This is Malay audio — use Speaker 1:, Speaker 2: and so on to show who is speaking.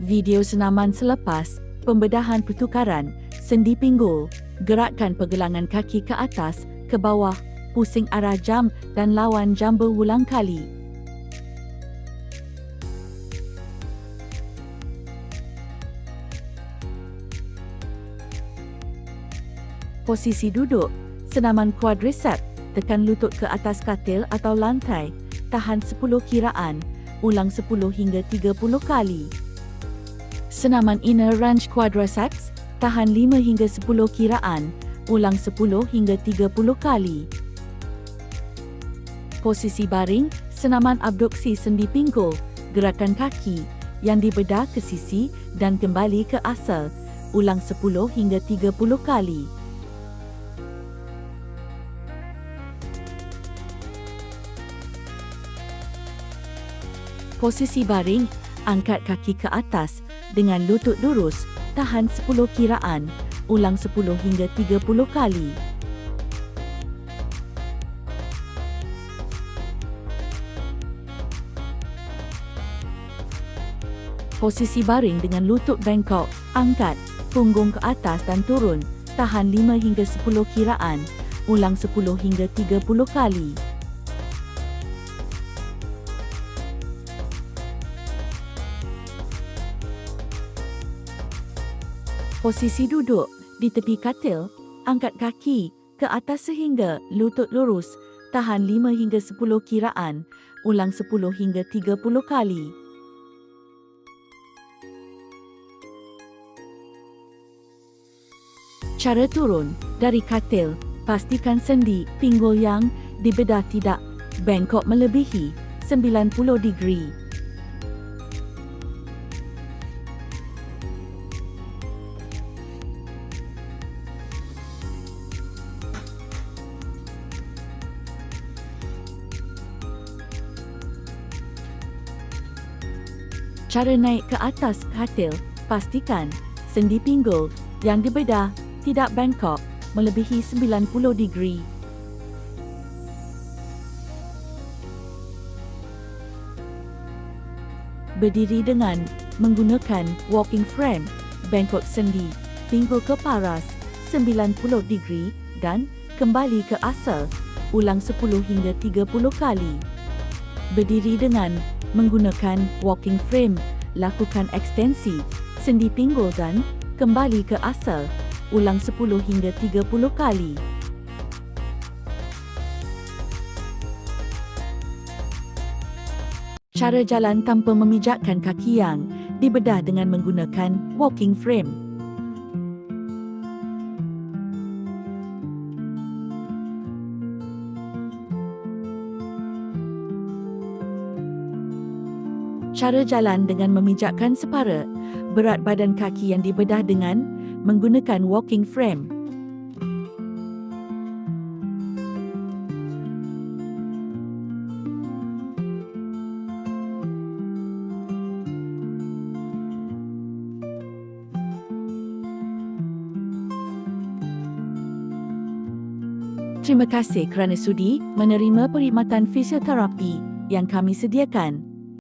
Speaker 1: Video senaman selepas pembedahan pertukaran sendi pinggul, gerakkan pergelangan kaki ke atas, ke bawah, pusing arah jam dan lawan jam berulang kali. Posisi duduk, senaman quadricep, tekan lutut ke atas katil atau lantai, tahan 10 kiraan, ulang 10 hingga 30 kali. Senaman inner range quadriceps, tahan 5 hingga 10 kiraan, ulang 10 hingga 30 kali. Posisi baring, senaman abduksi sendi pinggul, gerakan kaki yang dibedah ke sisi dan kembali ke asal, ulang 10 hingga 30 kali. Posisi baring, angkat kaki ke atas dengan lutut lurus, tahan 10 kiraan, ulang 10 hingga 30 kali. Posisi baring dengan lutut bengkok, angkat, punggung ke atas dan turun, tahan 5 hingga 10 kiraan, ulang 10 hingga 30 kali. Posisi duduk di tepi katil, angkat kaki ke atas sehingga lutut lurus, tahan 5 hingga 10 kiraan, ulang 10 hingga 30 kali. Cara turun dari katil, pastikan sendi pinggul yang dibedah tidak bengkok melebihi 90 degree. Cara naik ke atas katil, pastikan sendi pinggul yang dibedah tidak bengkok melebihi 90 degree. Berdiri dengan menggunakan walking frame, bengkok sendi, pinggul ke paras 90 degree dan kembali ke asal, ulang 10 hingga 30 kali. Berdiri dengan menggunakan walking frame, lakukan ekstensi sendi pinggul dan kembali ke asal, ulang 10 hingga 30 kali. Cara jalan tanpa memijakkan kaki yang dibedah dengan menggunakan walking frame. Cara jalan dengan memijakkan separa berat badan kaki yang dibedah dengan menggunakan walking frame. Terima kasih kerana sudi menerima perkhidmatan fisioterapi yang kami sediakan.